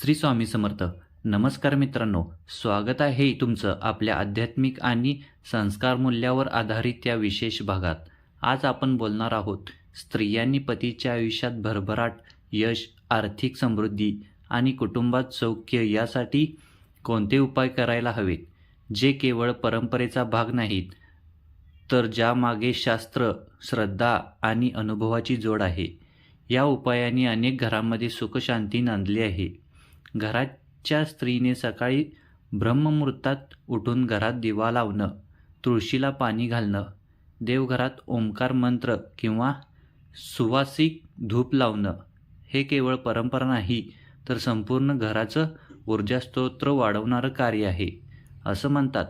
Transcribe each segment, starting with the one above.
श्री स्वामी समर्थ. नमस्कार मित्रांनो स्वागत आहे तुमचं आपल्या आध्यात्मिक आणि संस्कार मूल्यावर आधारित या विशेष भागात. आज आपण बोलणार आहोत स्त्रियांनी पतीच्या आयुष्यात भरभराट यश आर्थिक समृद्धी आणि कुटुंबात सौख्य यासाठी कोणते उपाय करायला हवेत? जे केवळ परंपरेचा भाग नाहीत तर ज्यामागे शास्त्र श्रद्धा आणि अनुभवाची जोड आहे. या उपायाने अनेक घरांमध्ये सुखशांती नांदली आहे. घराच्या स्त्रीने सकाळी ब्रह्ममुहूर्तात उठून घरात दिवा लावणं तुळशीला पाणी घालणं देवघरात ओंकार मंत्र किंवा सुवासिक धूप लावणं हे केवळ परंपरा नाही तर संपूर्ण घराचं ऊर्जास्तोत्र वाढवणारं कार्य आहे. असं म्हणतात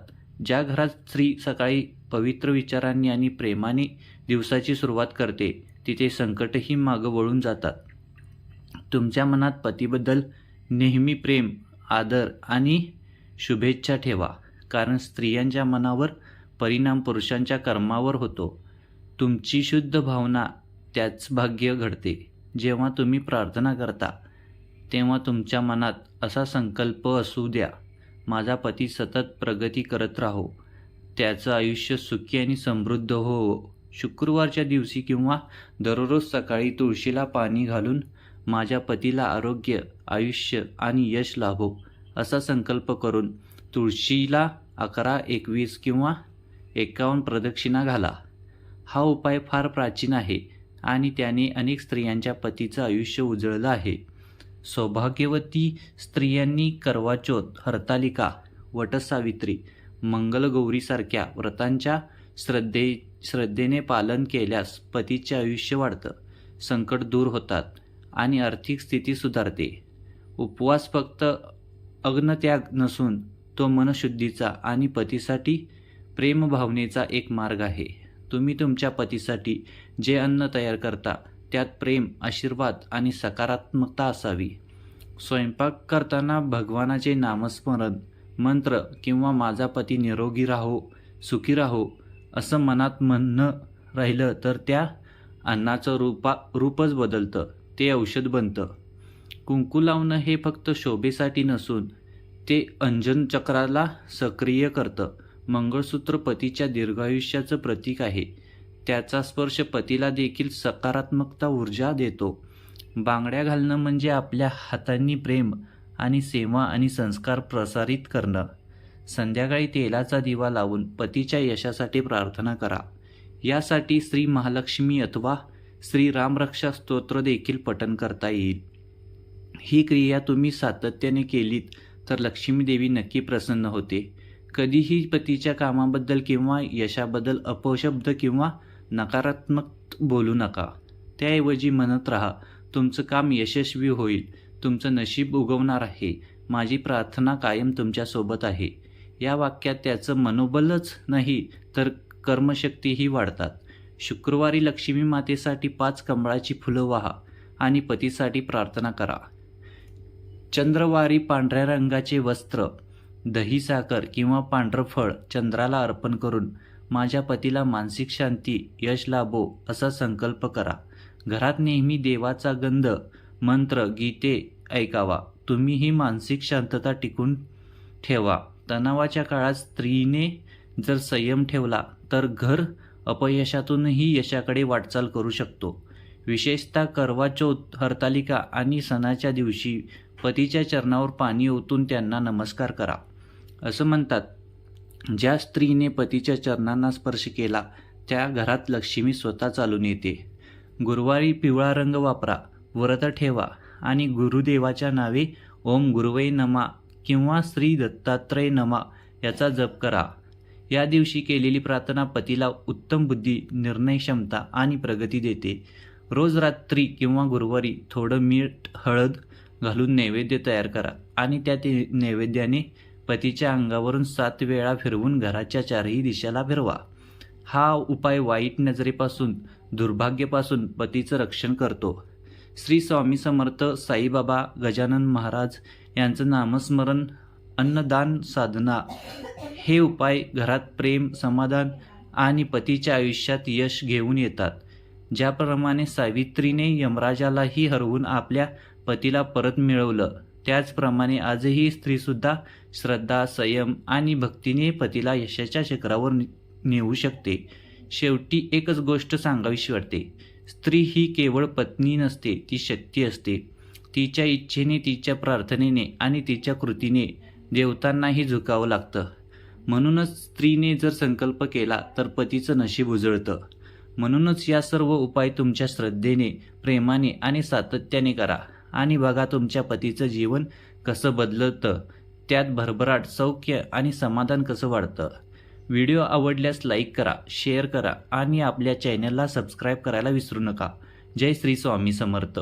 ज्या घरात स्त्री सकाळी पवित्र विचारांनी आणि प्रेमाने दिवसाची सुरुवात करते तिथे संकटही मागं वळून जातात. तुमच्या मनात पतीबद्दल नेहमी प्रेम आदर आणि शुभेच्छा ठेवा. कारण स्त्रियांच्या मनावर परिणाम पुरुषांच्या कर्मावर होतो. तुमची शुद्ध भावना त्याच भाग्य घडते. जेव्हा तुम्ही प्रार्थना करता तेव्हा तुमच्या मनात असा संकल्प असू द्या माझा पती सतत प्रगती करत राहो. त्याचं आयुष्य सुखी आणि समृद्ध हो. शुक्रवारच्या दिवशी किंवा दररोज सकाळी तुळशीला पाणी घालून माझ्या पतीला आरोग्य आयुष्य आणि यश लाभो असा संकल्प करून तुळशीला अकरा एकवीस किंवा एकावन्न प्रदक्षिणा घाला. हा उपाय फार प्राचीन आहे आणि त्याने अनेक स्त्रियांच्या पतीचं आयुष्य उजळलं आहे. सौभाग्यवती स्त्रियांनी करवाचौथ हरतालिका वटसावित्री मंगलगौरीसारख्या व्रतांच्या श्रद्धे श्रद्धेने पालन केल्यास पतीचे आयुष्य वाढतं संकट दूर होतात. आणि आर्थिक स्थिती सुधारते. उपवास फक्त अग्नत्याग नसून तो मनशुद्धीचा आणि पतीसाठी प्रेमभावनेचा एक मार्ग आहे. तुम्ही तुमच्या पतीसाठी जे अन्न तयार करता त्यात प्रेम आशीर्वाद आणि सकारात्मकता असावी. स्वयंपाक करताना भगवानाचे नामस्मरण मंत्र किंवा माझा पती निरोगी राहो सुखी राहो असं मनात म्हणणं राहिलं तर त्या अन्नाचं रूपा रूपच बदलतं. ते औषध बनतं. कुंकू लावणं हे फक्त शोभेसाठी नसून ते अंजन चक्राला सक्रिय करतं. मंगळसूत्र पतीच्या दीर्घायुष्याचं प्रतीक आहे. त्याचा स्पर्श पतीला देखील सकारात्मकता ऊर्जा देतो. बांगड्या घालणं म्हणजे आपल्या हातांनी प्रेम आणि सेवा आणि संस्कार प्रसारित करणं. संध्याकाळी तेलाचा दिवा लावून पतीच्या यशासाठी प्रार्थना करा. यासाठी श्री महालक्ष्मी अथवा श्री रामरक्षा स्तोत्र देखील पठन करता येईल. ही क्रिया तुम्ही सातत्याने केलीत तर लक्ष्मीदेवी नक्की प्रसन्न होते. कधीही पतीच्या कामाबद्दल किंवा यशाबद्दल अपशब्द किंवा नकारात्मक बोलू नका. त्याऐवजी म्हणत राहा तुमचं काम यशस्वी होईल. तुमचं नशीब उगवणार आहे. माझी प्रार्थना कायम तुमच्यासोबत आहे. या वाक्यात त्याचं मनोबलच नाही तर कर्मशक्तीही वाढतात. शुक्रवारी लक्ष्मी मातेसाठी पाच कमळाची फुलं वाहा आणि पतीसाठी प्रार्थना करा. चंद्रवारी पांढऱ्या रंगाचे वस्त्र दही साखर किंवा पांढरं फळ चंद्राला अर्पण करून माझ्या पतीला मानसिक शांती यश लाभो असा संकल्प करा. घरात नेहमी देवाचा गंध मंत्र गीते ऐकावा. तुम्हीही मानसिक शांतता टिकून ठेवा. तणावाच्या काळात स्त्रीने जर संयम ठेवला तर घर अपयशातूनही यशाकडे वाटचाल करू शकतो. विशेषतः करवाचौथ हरतालिका आणि सणाच्या दिवशी पतीच्या चरणावर पाणी ओतून त्यांना नमस्कार करा. असं म्हणतात. ज्या स्त्रीने पतीच्या चरणांना स्पर्श केला त्या घरात लक्ष्मी स्वतः चालून येते. गुरुवारी पिवळा रंग वापरा व्रत ठेवा आणि गुरुदेवाच्या नावे ओम गुरुवै नमा किंवा श्री दत्तात्रय नमा याचा जप करा. या दिवशी केलेली प्रार्थना पतीला उत्तम बुद्धी निर्णय क्षमता आणि प्रगती देते. रोज रात्री किंवा गुरुवारी थोडं मीठ हळद घालून नैवेद्य तयार करा आणि त्या ते नैवेद्याने पतीच्या अंगावरून सात वेळा फिरवून घराच्या चारही दिशेला फिरवा. हा उपाय वाईट नजरेपासून दुर्भाग्यापासून पतीचं रक्षण करतो. श्री स्वामी समर्थ साईबाबा गजानन महाराज यांचं नामस्मरण अन्नदान साधना. हे उपाय घरात प्रेम समाधान आणि पतीच्या आयुष्यात यश घेऊन येतात. ज्याप्रमाणे सावित्रीने यमराजालाही हरवून आपल्या पतीला परत मिळवलं त्याचप्रमाणे आजही स्त्रीसुद्धा श्रद्धा संयम आणि भक्तीने पतीला यशाच्या शिखरावर नेऊ शकते. शेवटी एकच गोष्ट सांगावीशी वाटते. स्त्री ही केवळ पत्नी नसते ती शक्ती असते. तिच्या इच्छेने तिच्या प्रार्थनेने आणि तिच्या कृतीने देवतांनाही झुकावं लागतं. म्हणूनच स्त्रीने जर संकल्प केला तर पतीचं नशीब उजळतं. म्हणूनच या सर्व उपाय तुमच्या श्रद्धेने प्रेमाने आणि सातत्याने करा. आणि बघा तुमच्या पतीचं जीवन कसं बदलतं. त्यात भरभराट सौख्य आणि समाधान कसं वाढतं. व्हिडिओ आवडल्यास लाईक करा शेअर करा आणि आपल्या चॅनलला सबस्क्राईब करायला विसरू नका. जय श्री स्वामी समर्थ.